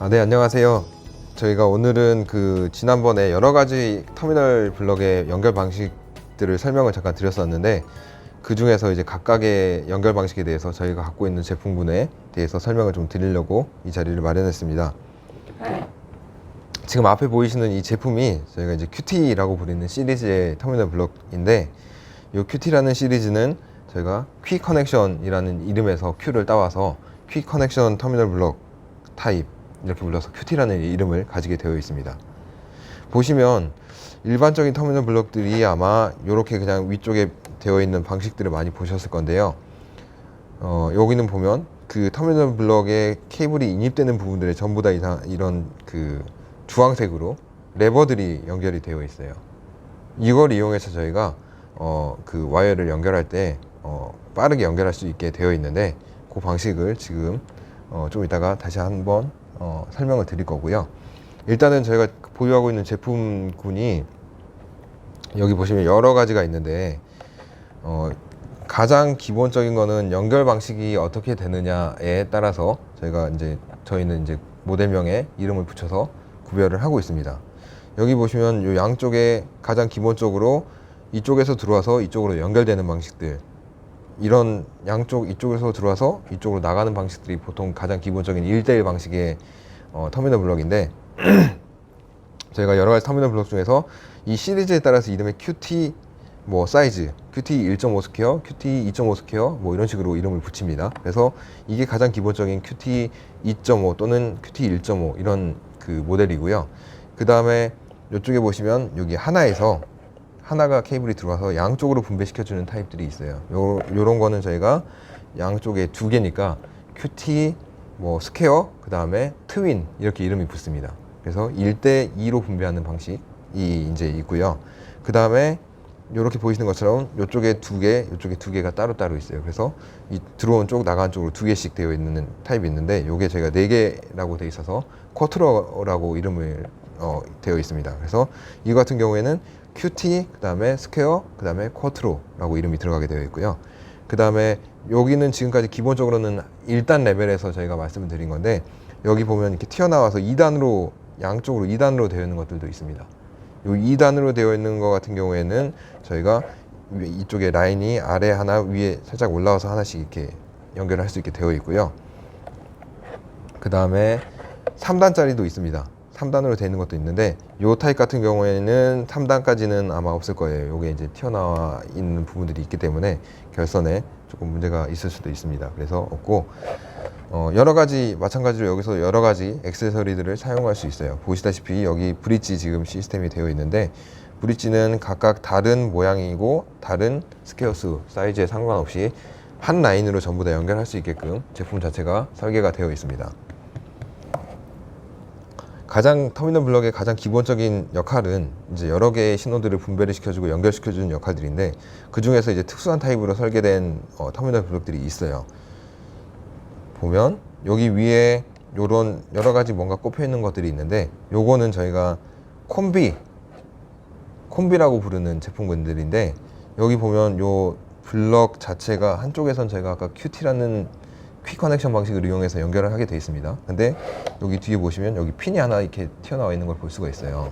아, 네, 안녕하세요. 저희가 오늘은 그 지난번에 여러 가지 터미널 블럭의 연결 방식들을 설명을 잠깐 드렸었는데 그 중에서 이제 각각의 연결 방식에 대해서 저희가 갖고 있는 제품군에 대해서 설명을 좀 드리려고 이 자리를 마련했습니다. 지금 앞에 보이시는 이 제품이 저희가 이제 QT라고 부르는 시리즈의 터미널 블럭인데 이 QT라는 시리즈는 저희가 퀴 커넥션이라는 이름에서 Q를 따와서 퀴 커넥션 터미널 블럭 타입 이렇게 불러서 QT라는 이름을 가지게 되어 있습니다. 보시면 일반적인 터미널 블럭들이 아마 이렇게 그냥 위쪽에 되어 있는 방식들을 많이 보셨을 건데요. 어, 여기는 보면 그 터미널 블럭에 케이블이 인입되는 부분들에 전부 다 이상, 이런 그 주황색으로 레버들이 연결이 되어 있어요. 이걸 이용해서 저희가 어, 그 와이어를 연결할 때 어, 빠르게 연결할 수 있게 되어 있는데 그 방식을 지금 어, 좀 이따가 다시 한번 어, 설명을 드릴 거고요. 일단은 저희가 보유하고 있는 제품군이 여기 보시면 여러 가지가 있는데 어, 가장 기본적인 거는 연결 방식이 어떻게 되느냐에 따라서 저희가 이제 저희는 이제 모델명에 이름을 붙여서 구별을 하고 있습니다. 여기 보시면 이 양쪽에 가장 기본적으로 이쪽에서 들어와서 이쪽으로 연결되는 방식들 이런 양쪽 이쪽에서 들어와서 이쪽으로 나가는 방식들이 보통 가장 기본적인 1대1 방식의 어, 터미널 블럭인데 저희가 여러 가지 터미널 블럭 중에서 이 시리즈에 따라서 이름의 QT 뭐 사이즈, QT 1.5 스퀘어, QT 2.5 스퀘어 뭐 이런 식으로 이름을 붙입니다. 그래서 이게 가장 기본적인 QT 2.5 또는 QT 1.5 이런 그 모델이고요. 그 다음에 이쪽에 보시면 여기 하나에서 하나가 케이블이 들어와서 양쪽으로 분배시켜주는 타입들이 있어요. 요, 요런 거는 저희가 양쪽에 두 개니까 QT, 뭐 스퀘어, 그 다음에 트윈 이렇게 이름이 붙습니다. 그래서 1대 2로 분배하는 방식이 이제 있고요. 그 다음에 이렇게 보이시는 것처럼 이쪽에 두 개, 이쪽에 두 개가 따로따로 있어요. 그래서 이 들어온 쪽, 나간 쪽으로 두 개씩 되어 있는 타입이 있는데 이게 저희가 네 개라고 되어 있어서 쿼트로라고 이름을 어, 되어 있습니다. 그래서 이 같은 경우에는 QT, 그 다음에 스퀘어, 그 다음에 쿼트로라고 이름이 들어가게 되어 있고요. 그 다음에 여기는 지금까지 기본적으로는 1단 레벨에서 저희가 말씀을 드린 건데 여기 보면 이렇게 튀어나와서 2단으로 양쪽으로 2단으로 되어 있는 것들도 있습니다. 요 2단으로 되어 있는 것 같은 경우에는 저희가 위- 이쪽에 라인이 아래 하나 위에 살짝 올라와서 하나씩 이렇게 연결을 할수 있게 되어 있고요. 그 다음에 3단짜리도 있습니다. 3단으로 되어 있는 것도 있는데 요 타입 같은 경우에는 3단까지는 아마 없을 거예요. 요게 이제 튀어나와 있는 부분들이 있기 때문에 결선에 조금 문제가 있을 수도 있습니다. 그래서 없고 어, 여러 가지 마찬가지로 여기서 여러 가지 액세서리들을 사용할 수 있어요. 보시다시피 여기 브릿지 지금 시스템이 되어 있는데 브릿지는 각각 다른 모양이고 다른 스퀘어 수 사이즈에 상관없이 한 라인으로 전부 다 연결할 수 있게끔 제품 자체가 설계가 되어 있습니다. 가장 터미널 블럭의 가장 기본적인 역할은 이제 여러 개의 신호들을 분배를 시켜주고 연결시켜주는 역할들인데 그 중에서 이제 특수한 타입으로 설계된 어, 터미널 블럭들이 있어요. 보면 여기 위에 요런 여러 가지 뭔가 꼽혀 있는 것들이 있는데 요거는 저희가 콤비 콤비라고 부르는 제품군들인데 여기 보면 요 블럭 자체가 한쪽에선 저희가 아까 QT라는 퀵 커넥션 방식을 이용해서 연결을 하게 되어 있습니다. 근데 여기 뒤에 보시면 여기 핀이 하나 이렇게 튀어나와 있는 걸 볼 수가 있어요.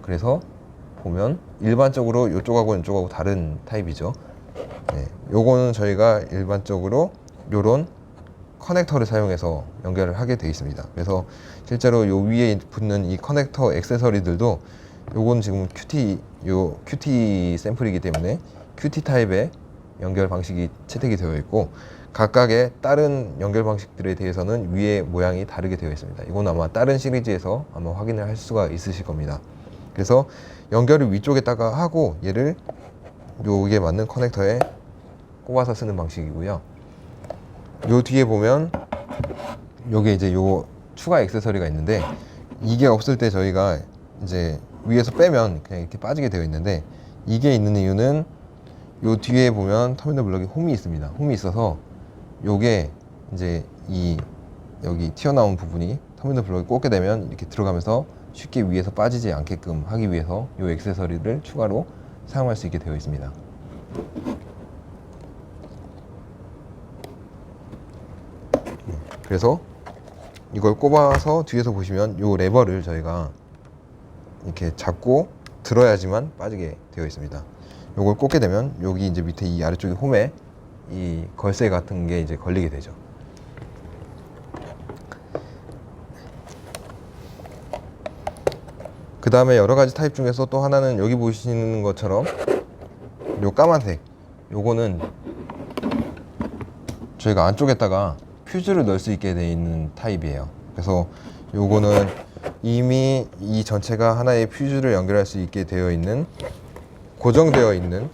그래서 보면 일반적으로 이쪽하고 이쪽하고 다른 타입이죠. 네, 요거는 저희가 일반적으로 요런 커넥터를 사용해서 연결을 하게 되어 있습니다. 그래서 실제로 요 위에 붙는 이 커넥터 액세서리들도 요건 지금 QT 요 QT 샘플이기 때문에 QT 타입의 연결 방식이 채택이 되어 있고 각각의 다른 연결 방식들에 대해서는 위에 모양이 다르게 되어 있습니다. 이건 아마 다른 시리즈에서 아마 확인을 할 수가 있으실 겁니다. 그래서 연결을 위쪽에다가 하고 얘를 여기에 맞는 커넥터에 꼽아서 쓰는 방식이고요. 요 뒤에 보면 요게 이제 요 추가 액세서리가 있는데 이게 없을 때 저희가 이제 위에서 빼면 그냥 이렇게 빠지게 되어 있는데 이게 있는 이유는 요 뒤에 보면 터미널 블럭에 홈이 있습니다. 홈이 있어서 요게 이제 이 여기 튀어나온 부분이 터미널 블럭에 꽂게 되면 이렇게 들어가면서 쉽게 위에서 빠지지 않게끔 하기 위해서 요 액세서리를 추가로 사용할 수 있게 되어 있습니다. 그래서 이걸 꼽아서 뒤에서 보시면 요 레버를 저희가 이렇게 잡고 들어야지만 빠지게 되어 있습니다. 요걸 꽂게 되면 여기 이제 밑에 이 아래쪽에 홈에 이 걸쇠 같은 게 이제 걸리게 되죠. 그 다음에 여러 가지 타입 중에서 또 하나는 여기 보시는 것처럼 요 까만색 요거는 저희가 안쪽에다가 퓨즈를 넣을 수 있게 되어 있는 타입이에요. 그래서 요거는 이미 이 전체가 하나의 퓨즈를 연결할 수 있게 되어 있는 고정되어 있는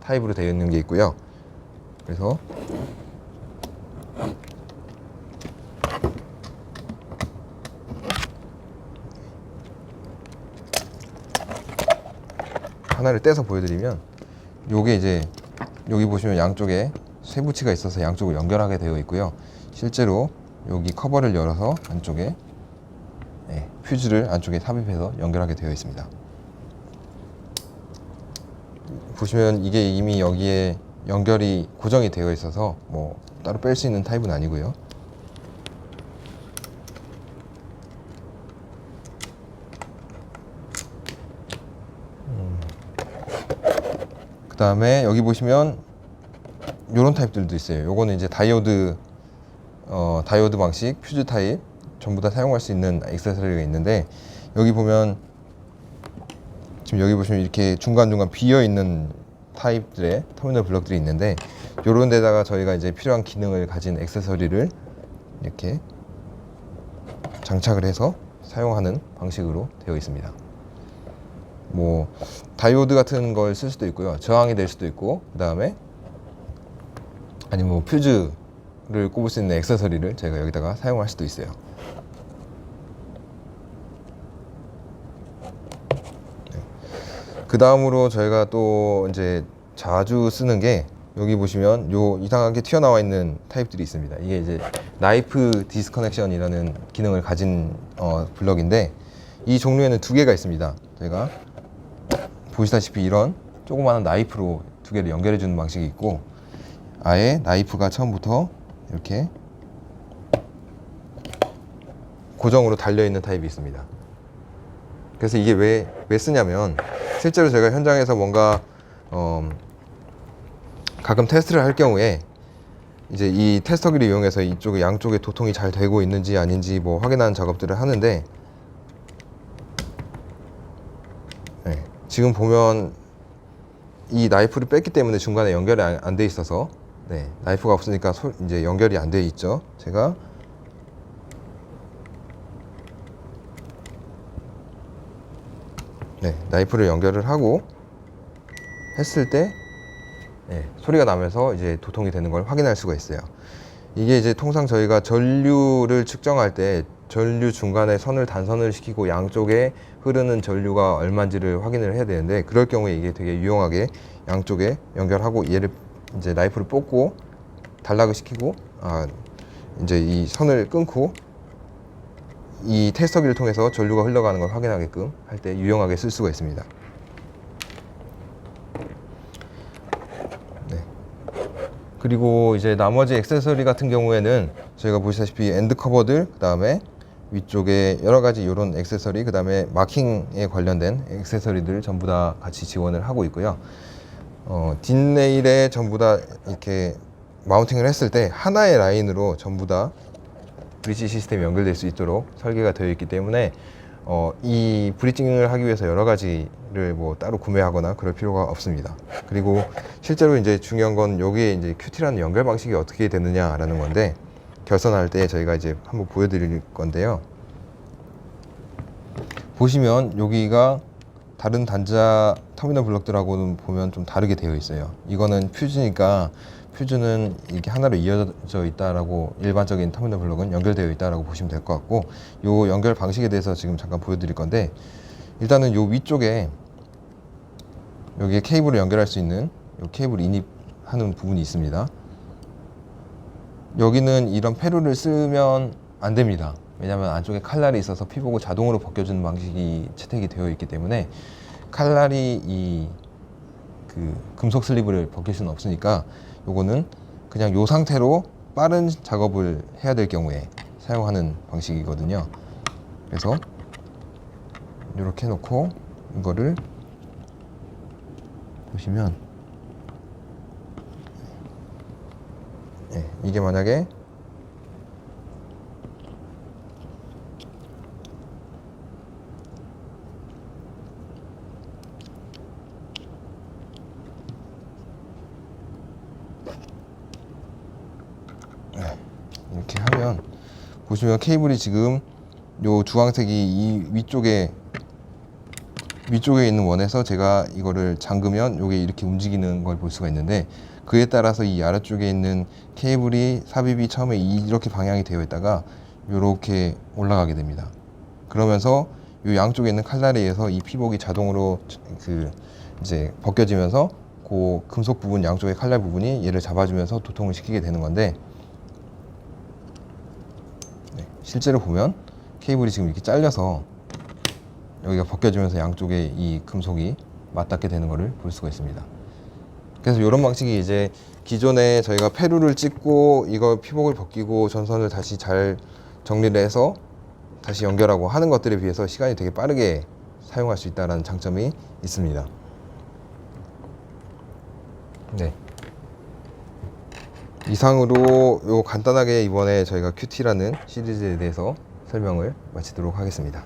타입으로 되어 있는 게 있고요. 그래서 하나를 떼서 보여드리면 요게 이제 여기 보시면 양쪽에 쇠붙이가 있어서 양쪽을 연결하게 되어 있고요. 실제로 여기 커버를 열어서 안쪽에 네, 퓨즈를 안쪽에 삽입해서 연결하게 되어 있습니다. 보시면 이게 이미 여기에 연결이 고정이 되어 있어서 뭐 따로 뺄 수 있는 타입은 아니고요. 그 다음에 여기 보시면 이런 타입들도 있어요. 요거는 이제 다이오드 어, 다이오드 방식 퓨즈 타입 전부 다 사용할 수 있는 액세서리가 있는데 여기 보면 지금 여기 보시면 이렇게 중간중간 비어 있는 타입들의 터미널 블럭들이 있는데 요런 데다가 저희가 이제 필요한 기능을 가진 액세서리를 이렇게 장착을 해서 사용하는 방식으로 되어 있습니다. 뭐 다이오드 같은 걸 쓸 수도 있고요. 저항이 될 수도 있고 그다음에 아니면 뭐 퓨즈를 꼽을 수 있는 액세서리를 제가 여기다가 사용할 수도 있어요. 그 다음으로 저희가 또 이제 자주 쓰는 게 여기 보시면 요 이상하게 튀어나와 있는 타입들이 있습니다. 이게 이제 나이프 디스커넥션이라는 기능을 가진 어, 블럭인데 이 종류에는 두 개가 있습니다. 저희가 보시다시피 이런 조그마한 나이프로 두 개를 연결해 주는 방식이 있고 아예 나이프가 처음부터 이렇게 고정으로 달려 있는 타입이 있습니다. 그래서 이게 왜, 왜 쓰냐면 실제로 제가 현장에서 뭔가 어, 가끔 테스트를 할 경우에 이제 이 테스터기를 이용해서 이쪽에 양쪽에 도통이 잘 되고 있는지 아닌지 뭐 확인하는 작업들을 하는데 네, 지금 보면 이 나이프를 뺐기 때문에 중간에 연결이 안 돼 있어서 네, 나이프가 없으니까 소- 이제 연결이 안 돼 있죠. 제가 네, 나이프를 연결을 하고 했을 때 네, 소리가 나면서 이제 도통이 되는 걸 확인할 수가 있어요. 이게 이제 통상 저희가 전류를 측정할 때 전류 중간에 선을 단선을 시키고 양쪽에 흐르는 전류가 얼마인지를 확인을 해야 되는데 그럴 경우에 이게 되게 유용하게 양쪽에 연결하고 얘를 이제 나이프를 뽑고 단락을 시키고 아 이제 이 선을 끊고 이 테스터기를 통해서 전류가 흘러가는 걸 확인하게끔 할 때 유용하게 쓸 수가 있습니다. 네. 그리고 이제 나머지 액세서리 같은 경우에는 저희가 보시다시피 엔드 커버들 그다음에 위쪽에 여러 가지 이런 액세서리 그다음에 마킹에 관련된 액세서리들 전부 다 같이 지원을 하고 있고요. 어, 뒷레일에 전부 다 이렇게 마운팅을 했을 때 하나의 라인으로 전부 다 브릿지 시스템이 연결될 수 있도록 설계가 되어 있기 때문에 어, 이 브릿징을 하기 위해서 여러 가지를 뭐 따로 구매하거나 그럴 필요가 없습니다. 그리고 실제로 이제 중요한 건 여기에 이제 큐티라는 연결 방식이 어떻게 되느냐라는 건데 결선할 때 저희가 이제 한번 보여드릴 건데요. 보시면 여기가 다른 단자 터미널 블럭들하고는 보면 좀 다르게 되어 있어요. 이거는 퓨즈니까 퓨즈는 이렇게 하나로 이어져 있다라고 일반적인 터미널 블럭은 연결되어 있다라고 보시면 될 것 같고 요 연결 방식에 대해서 지금 잠깐 보여드릴 건데 일단은 요 위쪽에 여기에 케이블을 연결할 수 있는 요 케이블 인입하는 부분이 있습니다. 여기는 이런 페루를 쓰면 안 됩니다. 왜냐하면 안쪽에 칼날이 있어서 피복을 자동으로 벗겨주는 방식이 채택이 되어 있기 때문에 칼날이 이 그 금속 슬리브를 벗길 수는 없으니까 요거는 그냥 요 상태로 빠른 작업을 해야 될 경우에 사용하는 방식이거든요. 그래서 이렇게 해놓고 이거를 보시면 네, 이게 만약에 네, 이렇게 하면 보시면 케이블이 지금 요 주황색이 이 위쪽에 위쪽에 있는 원에서 제가 이거를 잠그면 요게 이렇게 움직이는 걸 볼 수가 있는데 그에 따라서 이 아래쪽에 있는 케이블이 삽입이 처음에 이렇게 방향이 되어 있다가 요렇게 올라가게 됩니다. 그러면서 요 양쪽에 있는 칼날에 의해서 이 피복이 자동으로 그 이제 벗겨지면서 그 금속 부분 양쪽의 칼날 부분이 얘를 잡아주면서 도통을 시키게 되는 건데 네, 실제로 보면 케이블이 지금 이렇게 잘려서 여기가 벗겨지면서 양쪽에 이 금속이 맞닿게 되는 것을 볼 수가 있습니다. 그래서 이런 방식이 이제 기존에 저희가 페루를 찍고 이거 피복을 벗기고 전선을 다시 잘 정리를 해서 다시 연결하고 하는 것들에 비해서 시간이 되게 빠르게 사용할 수 있다는 장점이 있습니다. 네. 이상으로 요 간단하게 이번에 저희가 큐티라는 시리즈에 대해서 설명을 마치도록 하겠습니다.